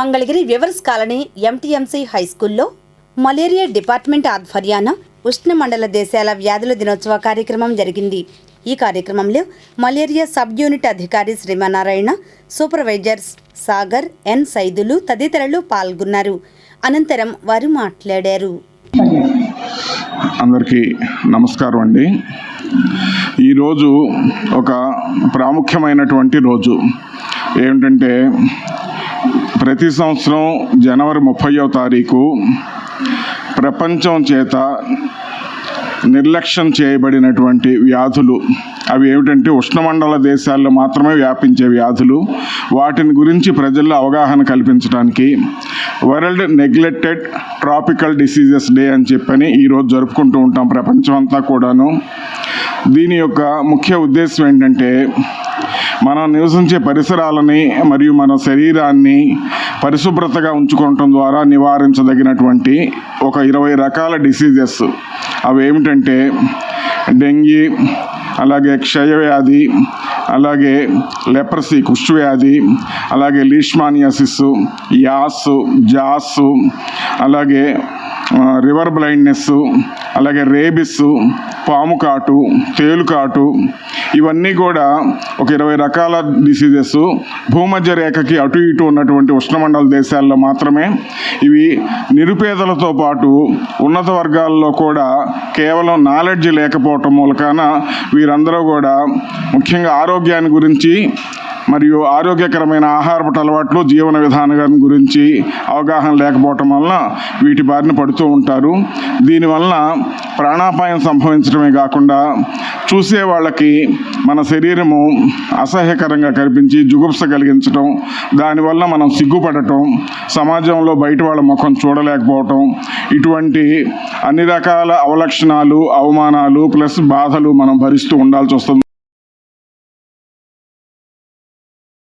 Mangalagiri weavers colony MTMC high స్కూల్లో malaria department ఆధ్వర్యాన ఉష్ణమండల దేశాల వ్యాధుల దినోత్సవ కార్యక్రమం జరిగింది. ఈ కార్యక్రమంలో మలేరియా సబ్ యూనిట్ అధికారి శ్రీమనారాయణ సూపర్వైజర్స్ సాగర్ ఎన్ సైదులు తదితరులు పాల్గొన్నారు. అనంతరం వారు మాట్లాడారు. అందరికీ నమస్కారం అండి. ఈరోజు ఒక ప్రాముఖ్యమైనటువంటి రోజు. ఏమిటంటే ప్రతి సంవత్సరం జనవరి ముప్పయో తారీఖు ప్రపంచం చేత నిర్లక్ష్యం చేయబడినటువంటి వ్యాధులు. అవి ఏమిటంటే ఉష్ణమండల దేశాల్లో మాత్రమే వ్యాపించే వ్యాధులు. వాటిని గురించి ప్రజల్లో అవగాహన కల్పించడానికి world neglected tropical diseases day అని చెప్పని ఈరోజు జరుపుకుంటూ ఉంటాం ప్రపంచం అంతా కూడాను. దీని యొక్క ముఖ్య ఉద్దేశం ఏంటంటే మనం నివసించే పరిసరాలని మరియు మన శరీరాన్ని పరిశుభ్రతగా ఉంచుకోవటం ద్వారా నివారించదగినటువంటి ఒక ఇరవై రకాల డిసీజెస్. అవి ఏమిటంటే డెంగీ అలాగే క్షయవ్యాధి అలాగే లెప్రసీ కుష్ఠవ్యాధి అలాగే లీష్మానియాసిస్ యాస్ జాస్ అలాగే రివర్ బ్లైండ్నెస్ అలాగే రేబిస్ పాము కాటు తేలు కాటు ఇవన్నీ కూడా ఒక ఇరవై రకాల డిసీజెస్ భూమధ్య రేఖకి అటు ఇటు ఉన్నటువంటి ఉష్ణమండల దేశాల్లో మాత్రమే ఇవి నిరుపేదలతో పాటు ఉన్నత వర్గాల్లో కూడా కేవలం నాలెడ్జ్ లేకపోవటం మూలకాన వీరందరూ కూడా ముఖ్యంగా ఆరోగ్యాన్ని గురించి మరియు ఆరోగ్యకరమైన ఆహారపు అలవాట్లు జీవన విధానం గురించి అవగాహన లేకపోవటం వలన వీటి బారిన పడుతూ ఉంటారు. దీనివలన ప్రాణాపాయం సంభవించడమే కాకుండా చూసే వాళ్ళకి మన శరీరము అసహ్యకరంగా కనిపించి జుగుప్స కలిగించడం దానివల్ల మనం సిగ్గుపడటం సమాజంలో బయట వాళ్ళ ముఖం చూడలేకపోవటం ఇటువంటి అన్ని రకాల అవలక్షణాలు అవమానాలు ప్లస్ బాధలు మనం భరిస్తూ ఉండాల్సి వస్తుంది.